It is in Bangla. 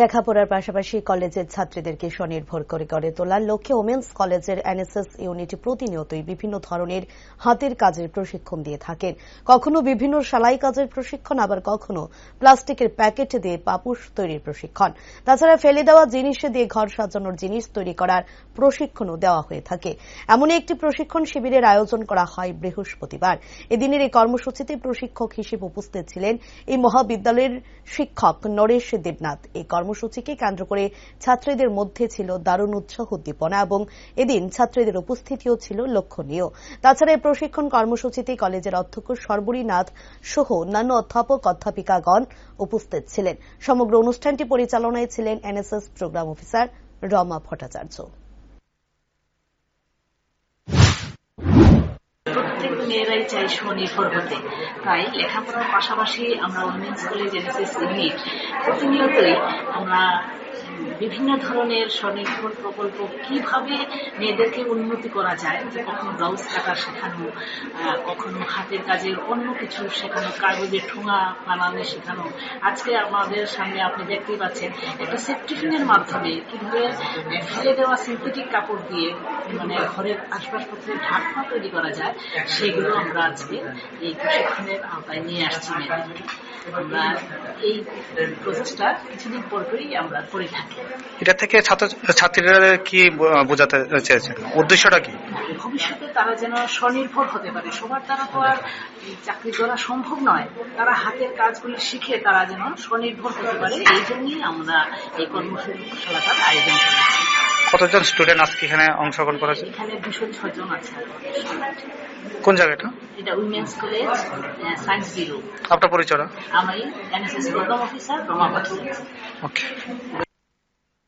লেখাপড়ার পাশাপাশি কলেজের ছাত্রীদেরকে স্বনির্ভর করে গড়ে তোলার লক্ষ্যে ওমেন্স কলেজের এনএসএস ইউনিট প্রতিনিয়তই বিভিন্ন ধরনের হাতের কাজের প্রশিক্ষণ দিয়ে থাকেন। কখনো বিভিন্ন সেলাই কাজের প্রশিক্ষণ, আবার কখনো প্লাস্টিকের প্যাকেট দিয়ে পাপুস তৈরির প্রশিক্ষণ। তাছাড়া ফেলে দেওয়া জিনিস দিয়ে ঘর সাজানোর জিনিস তৈরি করার প্রশিক্ষণও দেওয়া হয়ে থাকে। এমনই একটি প্রশিক্ষণ শিবিরের আয়োজন করা হয় বৃহস্পতিবার। এদিনের এই কর্মসূচিতে প্রশিক্ষক হিসেবে উপস্থিত ছিলেন এই মহাবিদ্যালয়ের শিক্ষক নরেশ দেবনাথ। এই কর্মসূচিকে কেন্দ্র করে ছাত্রীদের মধ্যে ছিল দারুণ উৎসাহ উদ্দীপনা এবং এদিন ছাত্রীদের উপস্থিতিও ছিল লক্ষণীয়। তাছাড়া এই প্রশিক্ষণ কর্মসূচিতে কলেজের অধ্যক্ষ সর্বরীনাথ সহ অন্যান্য অধ্যাপক, অধ্যাপিকাগণ উপস্থিত ছিলেন। সমগ্র অনুষ্ঠানটি পরিচালনায় ছিলেন NSS programme officer Rama Bhattacharya. মেয়েরাই চাই স্বনির্ভর হতে। তাই লেখাপড়ার পাশাপাশি আমরা উইমেন্স কলেজ এনএসএস ইউনিট প্রতিনিয়তই আমরা বিভিন্ন ধরনের স্বনির্ভর প্রকল্প কীভাবে মেয়েদেরকে উন্নতি করা যায়, যে কখনো ব্লাউজ কাটা শেখানো কখনো হাতের কাজের অন্য কিছু শেখানো কাগজের ঠোঙা বানানো শেখানো। আজকে আমাদের সামনে আপনি দেখতেই পাচ্ছেন, একটা সেফটিফিনের মাধ্যমে কীভাবে ফেলে দেওয়া সিনথেটিক কাপড় দিয়ে মানে ঘরের আসবাবপত্রের ঢাকনা তৈরি করা যায়, সেগুলো আমরা আজকে এই প্রশিক্ষণের আওতায় নিয়ে আসছি আমরা এই প্রসেসটা কিছুদিন পরপরই আমরা করে থাকি। এটা থেকে ছাত্র ছাত্রীরা কি বোঝাতে চেয়েছেন? উদ্দেশ্যটা কি? ভবিষ্যতে তারা যেন স্বনির্ভর হতে পারে। সবার দ্বারা তো আর চাকরি করা সম্ভব নয়। তারা হাতের কাজগুলি শিখে তারা যেন স্বনির্ভর হতে পারে। এই জন্যই আমরা এই কর্মশালাটার আয়োজন করেছি। কতজন স্টুডেন্ট আজকে এখানে অংশগ্রহণ করেছে? এখানে আছে। কোন জায়গাটা এটা? উইমেন্স কলেজ সায়েন্স জিরো আপনার পরিচয়টা আমি NSS programme officer Rama okay